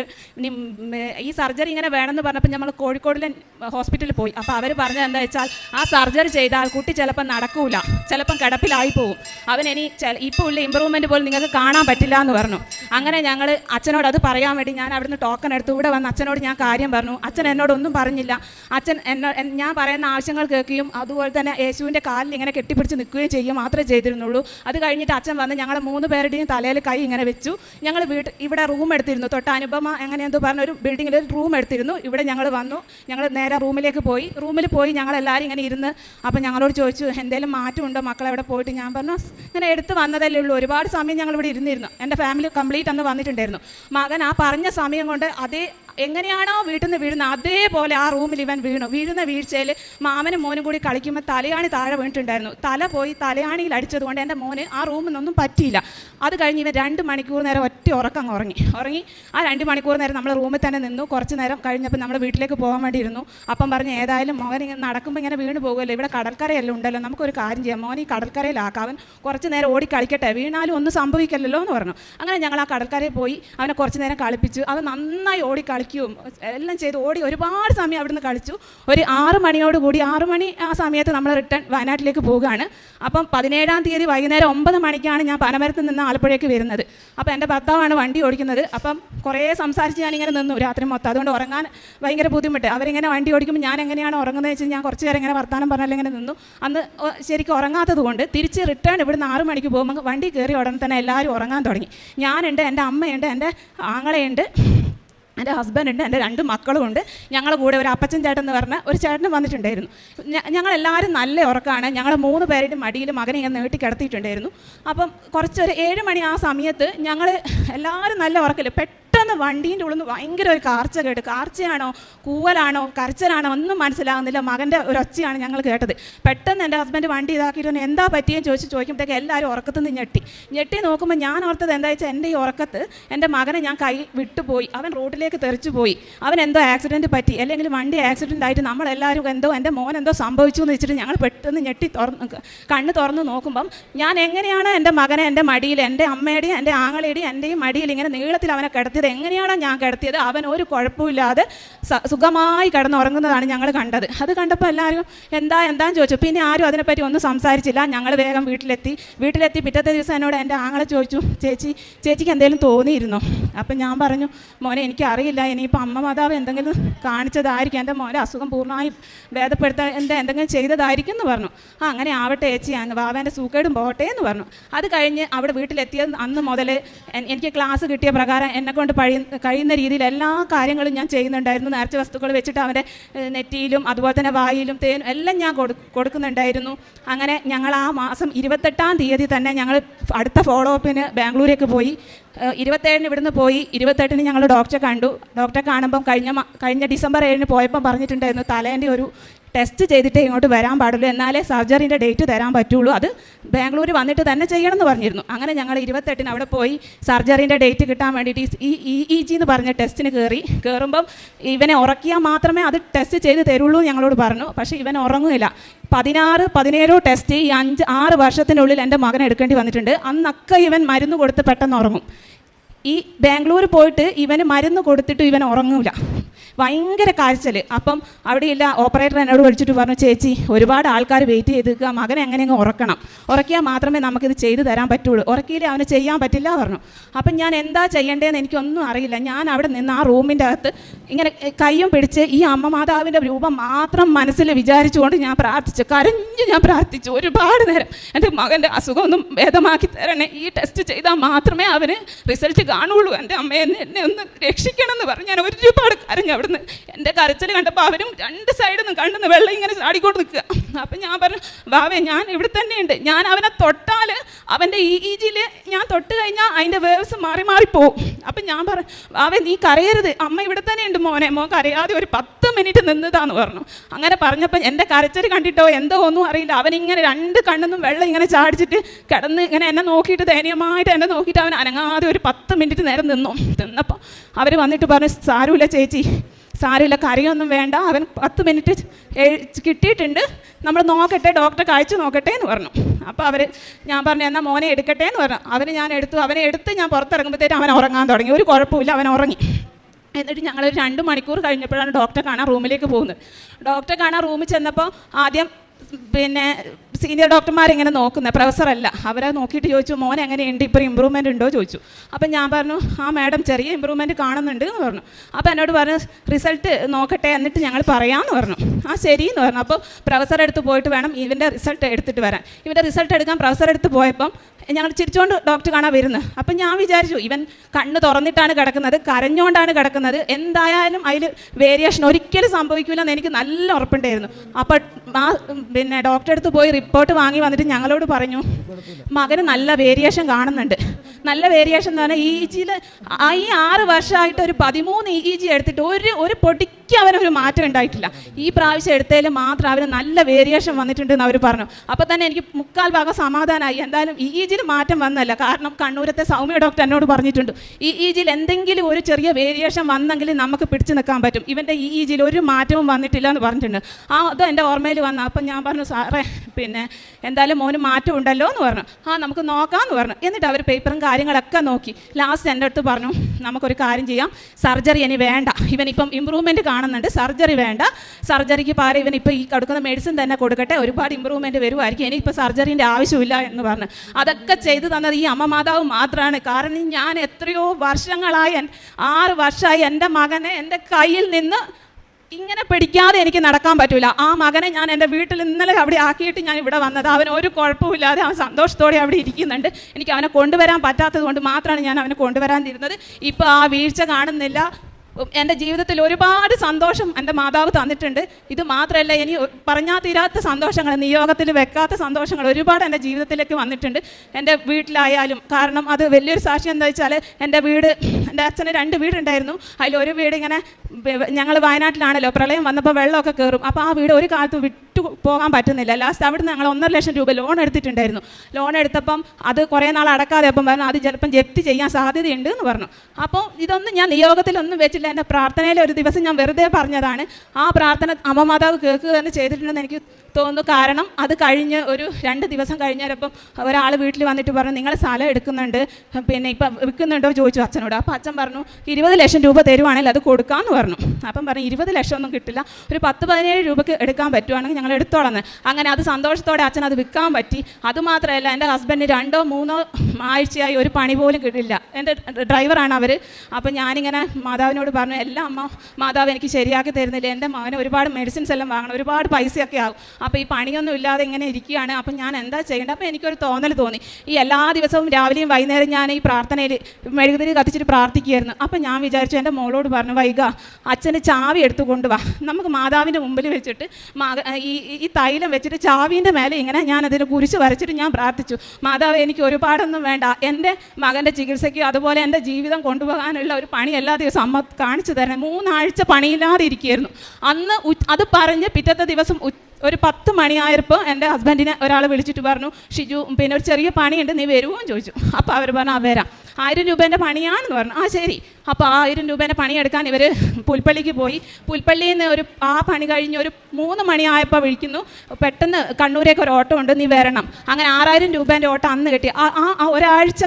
ഈ സർജറി ഇങ്ങനെ വേണമെന്ന് പറഞ്ഞപ്പോൾ നമ്മൾ കോഴിക്കോടിലെ ഹോസ്പിറ്റലിൽ പോയി. അപ്പോൾ അവർ പറഞ്ഞത് എന്താ വെച്ചാൽ ആ സർജറി ചെയ്താൽ കുട്ടി ചിലപ്പം നടക്കൂല. ചിലപ്പം കിടപ്പിലായി പോകും അവൻ ഇനി ഇപ്പോൾ ഉള്ള ഇമ്പ്രൂവ്മെന്റ് പോലും നിങ്ങൾക്ക് കാണാൻ പറ്റില്ല എന്ന് പറഞ്ഞു. അങ്ങനെ ഞങ്ങൾ അച്ഛനോട് അത് പറയാൻ വേണ്ടി ഞാൻ അവിടുന്ന് ടോക്കൺ എടുത്ത് ഇവിടെ വന്ന് അച്ഛനോട് ഞാൻ കാര്യം പറഞ്ഞു. അച്ഛൻ എന്നോടൊന്നും പറഞ്ഞില്ല. അച്ഛൻ എന്നോ ഞാൻ പറയുന്ന ആവശ്യങ്ങൾ കേൾക്കുകയും അതുപോലെ തന്നെ യേശുവിന്റെ കാലിൽ ഇങ്ങനെ കെട്ടിപ്പിടിച്ച് നിൽക്കുകയും ചെയ്യുക മാത്രമേ ചെയ്തിരുന്നുള്ളൂ. അത് കഴിഞ്ഞിട്ട് അച്ഛൻ വന്ന് ഞങ്ങളെ മൂന്ന് പേരുടെയും തലയിൽ കൈ ഇങ്ങനെ വെച്ചു. ഞങ്ങൾ വീട്ടിൽ ഇവിടെ റൂം എടുത്തിരുന്നു. തൊട്ട് അനുപമ അങ്ങനെ എന്തോ പറഞ്ഞ ഒരു ബിൽഡിങ്ങിൽ ഒരു റൂം എടുത്തിരുന്നു. ഇവിടെ ഞങ്ങൾ വന്നു. ഞങ്ങൾ നേരെ റൂമിലേക്ക് പോയി. റൂമിൽ പോയി ഞങ്ങൾ എല്ലാവരും ഇങ്ങനെ ഇരുന്ന് അപ്പോൾ ഞങ്ങളോട് ചോദിച്ചു എന്തെങ്കിലും മാറ്റമുണ്ടോ? മക്കളെ അവിടെ പോയിട്ട്? ഞാൻ പറഞ്ഞു ഇങ്ങനെ എടുത്ത് വന്നതല്ലേ ഉള്ളൂ. ഒരുപാട് സമയം ഞങ്ങൾ ഇവിടെ ഇരുന്നിരുന്നു. എന്റെ ഫാമിലി കംപ്ലീറ്റ് അന്ന് വന്നിട്ടുണ്ടായിരുന്നു. മകൻ ആ പറഞ്ഞ സമയം കൊണ്ട് അതേ എങ്ങനെയാണോ വീട്ടിൽ നിന്ന് വീഴുന്ന? അതേപോലെ ആ റൂമിൽ ഇവൻ വീണു. വീഴുന്ന വീഴ്ചയിൽ മാമനും മോനും കൂടി കളിക്കുമ്പോൾ തലയാണി താഴെ വീണിട്ടുണ്ടായിരുന്നു. തല പോയി തലയാണിയിൽ അടിച്ചതുകൊണ്ട് എന്റെ മോന് ആ റൂമിൽ നിന്നൊന്നും പറ്റിയില്ല. അത് കഴിഞ്ഞ് ഇവൻ രണ്ട് മണിക്കൂർ നേരം ഒറ്റ ഉറക്കം ഉറങ്ങി. ഉറങ്ങി. ആ രണ്ട് മണിക്കൂർ നേരം നമ്മൾ റൂമിൽ തന്നെ നിന്നു. കുറച്ച് നേരം കഴിഞ്ഞപ്പോൾ നമ്മൾ വീട്ടിലേക്ക് പോകാൻ വേണ്ടി ഇരുന്നു. അപ്പം പറഞ്ഞ് ഏതായാലും മോൻ ഇങ്ങനെ നടക്കുമ്പോൾ ഇങ്ങനെ വീണ് പോകുമല്ലോ ഇവിടെ കടൽക്കരയെല്ലാം ഉണ്ടല്ലോ. നമുക്കൊരു കാര്യം ചെയ്യാം. മോൻ ഈ കടൽക്കരയിലാക്കാം. അവൻ കുറച്ച് നേരം ഓടി കളിക്കട്ടെ. വീണാലും ഒന്നും സംഭവിക്കില്ലല്ലോ എന്ന് പറഞ്ഞു. അങ്ങനെ ഞങ്ങൾ ആ കടൽക്കരയിൽ പോയി. അവനെ കുറച്ച് നേരം കളിപ്പിച്ചു. അവൻ നന്നായി ഓടി കളിക്കുകയും എല്ലാം ചെയ്ത് ഓടി ഒരുപാട് സമയം അവിടുന്ന് കളിച്ചു. ഒരു ആറ് മണിയോട് കൂടി ആറ് മണി ആ സമയത്ത് നമ്മൾ റിട്ടേൺ വയനാട്ടിലേക്ക് പോവുകയാണ്. അപ്പം പതിനേഴാം തീയതി വൈകുന്നേരം ഒമ്പത് മണിക്കാണ് ഞാൻ പനമരത്ത് നിന്ന് ആലപ്പുഴയ്ക്ക് വരുന്നത്. അപ്പോൾ എന്റെ ഭർത്താവാണ് വണ്ടി ഓടിക്കുന്നത്. അപ്പം കുറേ സംസാരിച്ച് ഞാനിങ്ങനെ നിന്നു രാത്രി മൊത്തം. അതുകൊണ്ട് ഉറങ്ങാൻ ഭയങ്കര ബുദ്ധിമുട്ട്. അവരിങ്ങനെ വണ്ടി ഓടിക്കുമ്പോൾ ഞാൻ എങ്ങനെയാണ് ഉറങ്ങുന്നത് വെച്ചാൽ ഞാൻ കുറച്ച് നേരം ഇങ്ങനെ വർത്താനം പറഞ്ഞാൽ ഇങ്ങനെ നിന്നു. അന്ന് ശരിക്കും ഉറങ്ങാത്തത് കൊണ്ട് തിരിച്ച് റിട്ടേൺ ഇവിടുന്ന് ആറ് മണിക്ക് പോകുമ്പോൾ വണ്ടി കയറി ഉടനെ തന്നെ എല്ലാവരും ഉറങ്ങാൻ തുടങ്ങി. ഞാനുണ്ട് എന്റെ അമ്മയുണ്ട് എന്റെ ആങ്ങളയുണ്ട്. എന്റെ ഹസ്ബൻഡുണ്ട് എന്റെ രണ്ട് മക്കളും ഉണ്ട്. ഞങ്ങളുടെ കൂടെ ഒരു അപ്പച്ചൻ ചേട്ടൻ എന്ന് പറഞ്ഞ ഒരു ചേട്ടൻ വന്നിട്ടുണ്ടായിരുന്നു. ഞങ്ങളെല്ലാവരും നല്ല ഉറക്കമാണ് ഞങ്ങൾ മൂന്ന് പേരുടെ മടിയിൽ മകനെ ഇങ്ങനെ നീട്ടി കിടത്തിയിട്ടുണ്ടായിരുന്നു. അപ്പം കുറച്ചൊരു ഏഴ് മണി ആ സമയത്ത് ഞങ്ങൾ എല്ലാവരും നല്ല ഉറക്കില്ല പെട്ടെന്ന് വണ്ടീന്റെ ഉള്ളിൽ നിന്ന് ഭയങ്കര ഒരു കാർച്ച കേട്ട്. കാർച്ചയാണോ കൂവലാണോ കരച്ചലാണോ ഒന്നും മനസ്സിലാകുന്നില്ല മകന്റെ ഒരു ഒച്ചയാണ് ഞങ്ങൾ കേട്ടത്. പെട്ടെന്ന് എന്റെ ഹസ്ബൻഡ് വണ്ടി ഇതാക്കിയിട്ട് എന്താ പറ്റിയെന്ന് ചോദിച്ച് ചോദിക്കുമ്പോഴത്തേക്ക് എല്ലാവരും ഉറക്കത്തു നിന്ന് ഞെട്ടി. ഞെട്ടി നോക്കുമ്പോൾ ഞാൻ ഓർത്തത് എന്താ വെച്ചാൽ എന്റെ ഈ ഉറക്കത്ത് എന്റെ മകനെ ഞാൻ കൈ വിട്ടുപോയി അവൻ റോഡിലേക്ക് തെറിച്ചു പോയി. അവൻ എന്തോ ആക്സിഡന്റ് പറ്റി. അല്ലെങ്കിൽ വണ്ടി ആക്സിഡന്റ് ആയിട്ട് നമ്മളെല്ലാവരും എന്തോ എന്റെ മോൻ എന്തോ സംഭവിച്ചു എന്ന് വെച്ചിട്ട് ഞങ്ങൾ പെട്ടെന്ന് ഞെട്ടി തുറന്ന് കണ്ണ് തുറന്ന് നോക്കുമ്പം ഞാൻ എങ്ങനെയാണ് എന്റെ മകനെ എന്റെ മടിയിൽ എന്റെ അമ്മയുടെയും എന്റെ ആങ്ങളുടെയും എന്റെയും മടിയിൽ ഇങ്ങനെ നീളത്തിൽ അവനെ കിടത്തിയത് എങ്ങനെയാണോ ഞാൻ കിടത്തിയത് അവൻ ഒരു കുഴപ്പമില്ലാതെ സുഖമായി കിടന്നുറങ്ങുന്നതാണ് ഞങ്ങൾ കണ്ടത്. അത് കണ്ടപ്പോൾ എല്ലാവരും എന്താ എന്താന്ന് ചോദിച്ചു. പിന്നെ ആരും അതിനെപ്പറ്റി ഒന്നും സംസാരിച്ചില്ല. ഞങ്ങൾ വേഗം വീട്ടിലെത്തി. വീട്ടിലെത്തി പിറ്റത്തെ ദിവസം എന്നോട് എന്റെ ആങ്ങളെ ചോദിച്ചു ചേച്ചി ചേച്ചിക്ക് എന്തെങ്കിലും തോന്നിയിരുന്നോ? അപ്പം ഞാൻ പറഞ്ഞു മോനെ എനിക്കറിയില്ല. ഇനിയിപ്പോൾ അമ്മ മാതാവ് എന്തെങ്കിലും കാണിച്ചതായിരിക്കും. എന്റെ മോനെ അസുഖം പൂർണമായും ഭേദപ്പെടുത്താൻ എന്താ എന്തെങ്കിലും ചെയ്തതായിരിക്കും എന്ന് പറഞ്ഞു. ആ അങ്ങനെ ആവട്ടെ ചേച്ചി. ബാബേന്റെ സൂക്കേടും പോകട്ടെ എന്ന് പറഞ്ഞു. അത് കഴിഞ്ഞ് അവിടെ വീട്ടിലെത്തിയത് അന്ന് മുതൽ എനിക്ക് ക്ലാസ് കിട്ടിയ പ്രകാരം എന്നെ കഴി കഴിയുന്ന രീതിയിൽ എല്ലാ കാര്യങ്ങളും ഞാൻ ചെയ്യുന്നുണ്ടായിരുന്നു. നേർച്ച വസ്തുക്കൾ വെച്ചിട്ട് അവന്റെ നെറ്റിയിലും അതുപോലെ തന്നെ വായിലും തേനും എല്ലാം ഞാൻ കൊടു കൊടുക്കുന്നുണ്ടായിരുന്നു. അങ്ങനെ ഞങ്ങൾ ആ മാസം ഇരുപത്തെട്ടാം തീയതി തന്നെ ഞങ്ങൾ അടുത്ത ഫോളോ അപ്പിന് ബാംഗ്ലൂരേക്ക് പോയി. ഇരുപത്തേഴിന് ഇവിടുന്ന് പോയി. ഇരുപത്തെട്ടിന് ഞങ്ങൾ ഡോക്ടറെ കണ്ടു. ഡോക്ടറെ കാണുമ്പം കഴിഞ്ഞ കഴിഞ്ഞ ഡിസംബർ ഏഴിന് പോയപ്പോൾ പറഞ്ഞിട്ടുണ്ടായിരുന്നു തലേന്റെ ഒരു ടെസ്റ്റ് ചെയ്തിട്ടേ ഇങ്ങോട്ട് വരാൻ പാടുള്ളൂ. എന്നാലേ സർജറിന്റെ ഡേറ്റ് തരാൻ പറ്റുള്ളൂ. അത് ബാംഗ്ലൂർ വന്നിട്ട് തന്നെ ചെയ്യണം എന്ന് പറഞ്ഞിരുന്നു. അങ്ങനെ ഞങ്ങൾ ഇരുപത്തെട്ടിന് അവിടെ പോയി സർജറിന്റെ ഡേറ്റ് കിട്ടാൻ വേണ്ടിയിട്ട് ഈ ഇ ഇ ജി എന്ന് പറഞ്ഞ ടെസ്റ്റിന് കയറി കയറുമ്പം ഇവനെ ഉറക്കിയാൽ മാത്രമേ അത് ടെസ്റ്റ് ചെയ്ത് തരുള്ളൂ ഞങ്ങളോട് പറഞ്ഞു. പക്ഷേ ഇവൻ ഉറങ്ങുന്നില്ല. പതിനാറ് പതിനേഴോ ടെസ്റ്റ് ഈ അഞ്ച് ആറ് വർഷത്തിനുള്ളിൽ എന്റെ മകൻ എടുക്കേണ്ടി വന്നിട്ടുണ്ട്. അന്നൊക്കെ ഇവൻ മരുന്ന് കൊടുത്ത് പെട്ടെന്ന് ഉറങ്ങും. ഈ ബാംഗ്ലൂർ പോയിട്ട് ഇവന് മരുന്ന് കൊടുത്തിട്ട് ഇവൻ ഉറങ്ങൂല. ഭയങ്കര കാഴ്ചൽ അപ്പം അവിടെയില്ല ഓപ്പറേറ്റർ എന്നോട് വിളിച്ചിട്ട് പറഞ്ഞു ചേച്ചി ഒരുപാട് ആൾക്കാർ വെയിറ്റ് ചെയ്ത് നിൽക്കുക മകനെ എങ്ങനെയെങ്കിലും ഉറക്കണം. ഉറക്കിയാൽ മാത്രമേ നമുക്കിത് ചെയ്തു തരാൻ പറ്റുള്ളൂ. ഉറക്കിയില്ലേ അവന് ചെയ്യാൻ പറ്റില്ല പറഞ്ഞു. അപ്പം ഞാൻ എന്താ ചെയ്യേണ്ടതെന്ന് എനിക്കൊന്നും അറിയില്ല. ഞാൻ അവിടെ നിന്ന് ആ റൂമിന്റെ അകത്ത് ഇങ്ങനെ കൈയും പിടിച്ച് ഈ അമ്മ മാതാവിന്റെ രൂപം മാത്രം മനസ്സിൽ വിചാരിച്ചുകൊണ്ട് ഞാൻ പ്രാർത്ഥിച്ചു. കരഞ്ഞു ഞാൻ പ്രാർത്ഥിച്ചു. ഒരുപാട് നേരം. എന്റെ മകന്റെ അസുഖമൊന്നും ഭേദമാക്കി തരണേ. ഈ ടെസ്റ്റ് ചെയ്താൽ മാത്രമേ അവന് റിസൾട്ട് കാണുള്ളൂ എന്റെ അമ്മയെ എന്നെ ഒന്ന് രക്ഷിക്കണം എന്ന് പറഞ്ഞ് ഞാൻ ഒരുപാട് കരഞ്ഞു അവിടുന്ന് എന്റെ കരച്ചിൽ കണ്ടപ്പോൾ അവരും രണ്ട് സൈഡിൽ നിന്ന് കണ്ടുന്ന വെള്ളം ഇങ്ങനെ ചാടിക്കൊണ്ട് നിൽക്കുക. അപ്പം ഞാൻ പറഞ്ഞു ബാവേ ഞാൻ ഇവിടെ തന്നെയുണ്ട്. ഞാൻ അവനെ തൊട്ടാൽ അവന്റെ ഇ ഇ ജിയിൽ ഞാൻ തൊട്ട് കഴിഞ്ഞാൽ അതിന്റെ വേവ്സ് മാറി മാറിപ്പോവും പോവും. അപ്പം ഞാൻ പറഞ്ഞു വാവേ നീ കരയരുത്. അമ്മ ഇവിടെ തന്നെയുണ്ട് മോനെ. മോൻ കരയാതെ ഒരു പത്ത് മിനിറ്റ് നിന്നതാന്ന് പറഞ്ഞു. അങ്ങനെ പറഞ്ഞപ്പോൾ എന്റെ കരച്ചിൽ കണ്ടിട്ടോ എന്തോ ഒന്നും അറിയില്ല. അവനിങ്ങനെ രണ്ട് കണ്ണെന്നും വെള്ളം ഇങ്ങനെ ചാടിച്ചിട്ട് കിടന്ന് ഇങ്ങനെ എന്നെ നോക്കിയിട്ട് ദയനീയമായിട്ട് എന്നെ നോക്കിയിട്ട് അവൻ അനങ്ങാതെ ഒരു പത്ത് മിനിറ്റ് നേരം നിന്നു. നിന്നപ്പോൾ അവർ വന്നിട്ട് പറഞ്ഞു സാരമില്ല ചേച്ചി സാരമില്ല കറിയൊന്നും വേണ്ട. അവൻ പത്ത് മിനിറ്റ് കിട്ടിയിട്ടുണ്ട്. നമ്മൾ നോക്കട്ടെ ഡോക്ടറെ കാഴ്ച നോക്കട്ടെ എന്ന് പറഞ്ഞു. അപ്പോൾ അവർ ഞാൻ പറഞ്ഞു എന്നാൽ മോനെ എടുക്കട്ടെ എന്ന് പറഞ്ഞു. അവന് ഞാൻ എടുത്തു. അവനെ എടുത്ത് ഞാൻ പുറത്തിറങ്ങുമ്പോഴത്തേക്കും അവൻ ഉറങ്ങാൻ തുടങ്ങി. ഒരു കുഴപ്പമില്ല അവൻ ഉറങ്ങി. എന്നിട്ട് ഞങ്ങൾ രണ്ട് മണിക്കൂർ കഴിഞ്ഞപ്പോഴാണ് ഡോക്ടറെ കാണാൻ റൂമിലേക്ക് പോകുന്നത്. ഡോക്ടറെ കാണാൻ റൂമിൽ ചെന്നപ്പോൾ ആദ്യം പിന്നെ സീനിയർ ഡോക്ടർമാരിങ്ങനെ നോക്കുന്നത് പ്രൊഫസറല്ല അവരെ നോക്കിയിട്ട് ചോദിച്ചു മോൻ എങ്ങനെയുണ്ട്? ഇപ്പോൾ ഇമ്പ്രൂവ്മെന്റ് ഉണ്ടോ? ചോദിച്ചു. അപ്പം ഞാൻ പറഞ്ഞു ആ മാഡം ചെറിയ ഇമ്പ്രൂവ്മെന്റ് കാണുന്നുണ്ട് എന്ന് പറഞ്ഞു. അപ്പോൾ എന്നോട് പറഞ്ഞു റിസൾട്ട് നോക്കട്ടെ എന്നിട്ട് ഞങ്ങൾ പറയാമെന്ന് പറഞ്ഞു. ആ ശരി എന്ന് പറഞ്ഞു. അപ്പോൾ പ്രൊഫസറെ അടുത്ത് പോയിട്ട് വേണം ഇവന്റെ റിസൾട്ട് എടുത്തിട്ട് വരാൻ. ഇവന്റെ റിസൾട്ട് എടുക്കാൻ പ്രൊഫസറെ അടുത്ത് പോയപ്പം ഞങ്ങൾ ചിരിച്ചുകൊണ്ട് ഡോക്ടർ കാണാൻ വരുന്നത് അപ്പം ഞാൻ വിചാരിച്ചു ഇവൻ കണ്ണ് തുറന്നിട്ടാണ് കിടക്കുന്നത് കരഞ്ഞുകൊണ്ടാണ് കിടക്കുന്നത്. എന്തായാലും അതിൽ വേരിയേഷൻ ഒരിക്കലും സംഭവിക്കില്ലെന്ന് എനിക്ക് നല്ല ഉറപ്പുണ്ടായിരുന്നു. അപ്പോൾ ആ പിന്നെ ഡോക്ടറെ അടുത്ത് പോയി റിപ്പോർട്ട് വാങ്ങി വന്നിട്ട് ഞങ്ങളോട് പറഞ്ഞു മകന് നല്ല വേരിയേഷൻ കാണുന്നുണ്ട്. നല്ല വേരിയേഷൻ എന്ന് പറഞ്ഞാൽ ഇ ജിയിൽ ഈ ആറ് വർഷമായിട്ട് ഒരു പതിമൂന്ന് ഇ ജി എടുത്തിട്ട് ഒരു ഒരു പൊടിക്ക് അവനൊരു മാറ്റം ഉണ്ടായിട്ടില്ല. ഈ പ്രാവശ്യം എടുത്തതിൽ മാത്രം അവന് നല്ല വേരിയേഷൻ വന്നിട്ടുണ്ടെന്ന് അവർ പറഞ്ഞു. അപ്പോൾ തന്നെ എനിക്ക് മുക്കാൽ ഭാഗം സമാധാനമായി എന്തായാലും ഇ ജിയിൽ മാറ്റം വന്നല്ല കാരണം കണ്ണൂരത്തെ സൗമ്യ ഡോക്ടർ എന്നോട് പറഞ്ഞിട്ടുണ്ട്. ഇ ജിയിൽ എന്തെങ്കിലും ഒരു ചെറിയ വേരിയേഷൻ വന്നെങ്കിൽ നമുക്ക് പിടിച്ചു നിൽക്കാൻ പറ്റും. ഇവന്റെ ഇ ജിയിൽ ഒരു മാറ്റവും വന്നിട്ടില്ല എന്ന് പറഞ്ഞിട്ടുണ്ട്. ആ അത് എന്റെ ഓർമ്മയിൽ വന്നു. അപ്പം ഞാൻ പറഞ്ഞു സാറേ പിന്നെ എന്തായാലും മോന് മാറ്റം ഉണ്ടല്ലോ എന്ന് പറഞ്ഞു. ആ നമുക്ക് നോക്കാമെന്ന് പറഞ്ഞു. എന്നിട്ട് അവർ പേപ്പറും കാര്യങ്ങളൊക്കെ നോക്കി. ലാസ്റ്റ് എന്റെ അടുത്ത് പറഞ്ഞു നമുക്കൊരു കാര്യം ചെയ്യാം. സർജറി ഇനി വേണ്ട. ഇവനിപ്പം ഇമ്പ്രൂവ്മെന്റ് കാണുന്നുണ്ട്. സർജറി വേണ്ട. സർജറിക്ക് പകരം ഇവൻ ഇപ്പോൾ ഈ കൊടുക്കുന്ന മെഡിസിൻ തന്നെ കൊടുക്കട്ടെ. ഒരുപാട് ഇമ്പ്രൂവ്മെന്റ് വരുമായിരിക്കും ഇനിയിപ്പോൾ സർജറിന്റെ ആവശ്യമില്ല എന്ന് പറഞ്ഞു. അതൊക്കെ ചെയ്തു തന്നത് ഈ അമ്മ മാതാവ് മാത്രമാണ് കാരണം ഞാൻ എത്രയോ വർഷങ്ങളായി ആറ് വർഷമായി എന്റെ മകനെ എന്റെ കയ്യിൽ നിന്ന് ഇങ്ങനെ പിടിക്കാതെ എനിക്ക് നടക്കാൻ പറ്റൂല. ആ മകനെ ഞാൻ എന്റെ വീട്ടിൽ ഇന്നലെ അവിടെ ആക്കിയിട്ട് ഞാൻ ഇവിടെ വന്നത്. അവൻ ഒരു കുഴപ്പമില്ലാതെ അവൻ സന്തോഷത്തോടെ അവിടെ ഇരിക്കുന്നുണ്ട്. എനിക്ക് അവനെ കൊണ്ടുവരാൻ പറ്റാത്തത് കൊണ്ട് മാത്രമാണ് ഞാൻ അവനെ കൊണ്ടുവരാൻ തീരുന്നത്. ഇപ്പോൾ ആ വീഴ്ച കാണുന്നില്ല. എന്റെ ജീവിതത്തിൽ ഒരുപാട് സന്തോഷം എന്റെ മാതാവ് തന്നിട്ടുണ്ട്. ഇത് മാത്രമല്ല ഇനി പറഞ്ഞാൽ തീരാത്ത സന്തോഷങ്ങൾ നിയോഗത്തിൽ വെക്കാത്ത സന്തോഷങ്ങൾ ഒരുപാട് എന്റെ ജീവിതത്തിലേക്ക് വന്നിട്ടുണ്ട്. എന്റെ വീട്ടിലായാലും കാരണം അത് വലിയൊരു സാക്ഷി എന്താ വെച്ചാൽ എന്റെ വീട് എന്റെ അച്ഛന് രണ്ട് വീടുണ്ടായിരുന്നു. അതിലൊരു വീട് ഇങ്ങനെ ഞങ്ങൾ വയനാട്ടിലാണല്ലോ പ്രളയം വന്നപ്പോൾ വെള്ളമൊക്കെ കയറും. അപ്പോൾ ആ വീട് ഒരു കാലത്ത് വിട്ടു പോകാൻ പറ്റുന്നില്ല. ലാസ്റ്റ് അവിടെ ഞങ്ങൾ ഒന്നര ലക്ഷം രൂപ ലോൺ എടുത്തിട്ടുണ്ടായിരുന്നു. ലോൺ എടുത്തപ്പം അത് കുറേ നാൾ അടക്കാതെ അപ്പം പറഞ്ഞു അത് ചിലപ്പം ജപ്തി ചെയ്യാൻ സാധ്യതയുണ്ട് എന്ന് പറഞ്ഞു. അപ്പോൾ ഇതൊന്നും ഞാൻ നിയോഗത്തിലൊന്നും വെച്ചില്ല. എന്റെ പ്രാർത്ഥനയിൽ ഒരു ദിവസം ഞാൻ വെറുതെ പറഞ്ഞതാണ്. ആ പ്രാർത്ഥന അമ്മമാതാവ് കേൾക്കുക തന്നെ ചെയ്തിട്ടുണ്ടെന്ന് എനിക്ക് തോന്നുന്നു. കാരണം അത് കഴിഞ്ഞ് ഒരു രണ്ട് ദിവസം കഴിഞ്ഞപ്പം ഒരാൾ വീട്ടിൽ വന്നിട്ട് പറഞ്ഞു നിങ്ങൾ സ്ഥലം എടുക്കുന്നുണ്ട്. പിന്നെ ഇപ്പം വിൽക്കുന്നുണ്ടോ? ചോദിച്ചു അച്ഛനോട്. അപ്പോൾ അച്ഛൻ പറഞ്ഞു ഇരുപത് ലക്ഷം രൂപ തരുവാണെങ്കിൽ അത് കൊടുക്കാമെന്ന് പറഞ്ഞു. അപ്പം പറഞ്ഞു ഇരുപത് ലക്ഷം ഒന്നും കിട്ടില്ല. ഒരു പത്ത് പതിനേഴ് രൂപയ്ക്ക് എടുക്കാൻ പറ്റുവാണെങ്കിൽ ഞങ്ങൾ എടുത്തോളന്ന്. അങ്ങനെ അത് സന്തോഷത്തോടെ അച്ഛൻ അത് വിൽക്കാൻ പറ്റി. അതുമാത്രമല്ല എന്റെ ഹസ്ബൻഡിന് രണ്ടോ മൂന്നോ ആഴ്ചയായി ഒരു പണി പോലും കിട്ടില്ല. എന്റെ ഡ്രൈവറാണ് അവർ അപ്പം ഞാനിങ്ങനെ മാതാവിനോട് പറഞ്ഞു എല്ലാ അമ്മ മാതാവ് എനിക്ക് ശരിയാക്കി തരുന്നില്ല. എന്റെ മകന് ഒരുപാട് മെഡിസിൻസ് എല്ലാം വാങ്ങണം. ഒരുപാട് പൈസയൊക്കെ ആകും അപ്പോൾ ഈ പണിയൊന്നും ഇല്ലാതെ ഇങ്ങനെ ഇരിക്കുകയാണ്. അപ്പം ഞാൻ എന്താ ചെയ്യേണ്ടത്? അപ്പോൾ എനിക്കൊരു തോന്നൽ തോന്നി. ഈ എല്ലാ ദിവസവും രാവിലെയും വൈകുന്നേരം ഞാൻ ഈ പ്രാർത്ഥനയിൽ മെഴുകുതിരി കത്തിച്ചിട്ട് പ്രാർത്ഥിക്കുകയായിരുന്നു. അപ്പം ഞാൻ വിചാരിച്ചു എന്റെ മോളോട് പറഞ്ഞു വൈക അച്ഛന് ചാവി എടുത്തു കൊണ്ടുവാ നമുക്ക് മാതാവിന്റെ മുമ്പിൽ വെച്ചിട്ട് ഈ ഈ തൈലം വെച്ചിട്ട് ചാവീന്റെ മേലെ ഇങ്ങനെ ഞാൻ അതിനെ കുരിശ് വരച്ചിട്ട് ഞാൻ പ്രാർത്ഥിച്ചു. മാതാവ് എനിക്ക് ഒരുപാടൊന്നും വേണ്ട. എന്റെ മകന്റെ ചികിത്സയ്ക്ക് അതുപോലെ എന്റെ ജീവിതം കൊണ്ടുപോകാനുള്ള ഒരു പണി എല്ലാ ദിവസവും അമ്മ കാണിച്ചു തരണം. മൂന്നാഴ്ച പണിയില്ലാതെ ഇരിക്കുകയായിരുന്നു അന്ന് അത് പറഞ്ഞ് പിറ്റത്തെ ദിവസം ഒരു പത്ത് മണിയായപ്പോൾ എന്റെ ഹസ്ബൻഡിനെ ഒരാൾ വിളിച്ചിട്ട് പറഞ്ഞു ഷിജു പിന്നെ ഒരു ചെറിയ പണിയുണ്ട് നീ വരുമോ എന്ന് ചോദിച്ചു. അപ്പോൾ അവർ പറഞ്ഞു ആ വരാം. ആയിരം രൂപേന്റെ പണിയാണെന്ന് പറഞ്ഞു. ആ ശരി. അപ്പോൾ ആ ആയിരം രൂപേന്റെ പണിയെടുക്കാൻ ഇവർ പുൽപ്പള്ളിക്ക് പോയി. പുൽപ്പള്ളിയിൽ നിന്ന് ഒരു ആ പണി കഴിഞ്ഞ് ഒരു മൂന്ന് മണിയായപ്പോൾ വിളിക്കുന്നു. പെട്ടെന്ന് കണ്ണൂരേക്ക് ഒരു ഓട്ടോ ഉണ്ട് നീ വരണം. അങ്ങനെ ആറായിരം രൂപേന്റെ ഓട്ടോ അന്ന് കിട്ടി. ആ ആ ഒരാഴ്ച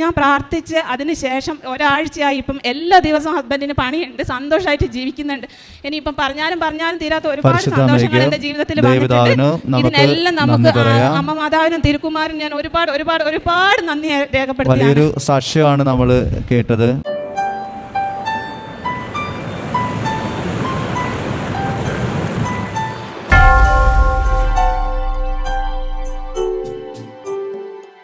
ഞാൻ പ്രാർത്ഥിച്ച് അതിന് ശേഷം ഒരാഴ്ചയായി ഇപ്പം എല്ലാ ദിവസവും ഹസ്ബൻഡിന് പണിയുണ്ട് സന്തോഷമായിട്ട് ജീവിക്കുന്നുണ്ട്. ഇനിയിപ്പം പറഞ്ഞാലും പറഞ്ഞാലും തീരാത്ത ഒരുപാട് സന്തോഷങ്ങൾ എന്റെ ജീവിതത്തിൽ വന്നിട്ടുണ്ട്. ഇതിനെല്ലാം നമുക്ക് അമ്മ മാതാവിനും തിരുക്കുമാരും ഞാൻ ഒരുപാട് ഒരുപാട് ഒരുപാട് നന്ദി രേഖപ്പെടുത്തി വലിയൊരു സാക്ഷ്യമാണ് നമ്മൾ കേട്ടത്.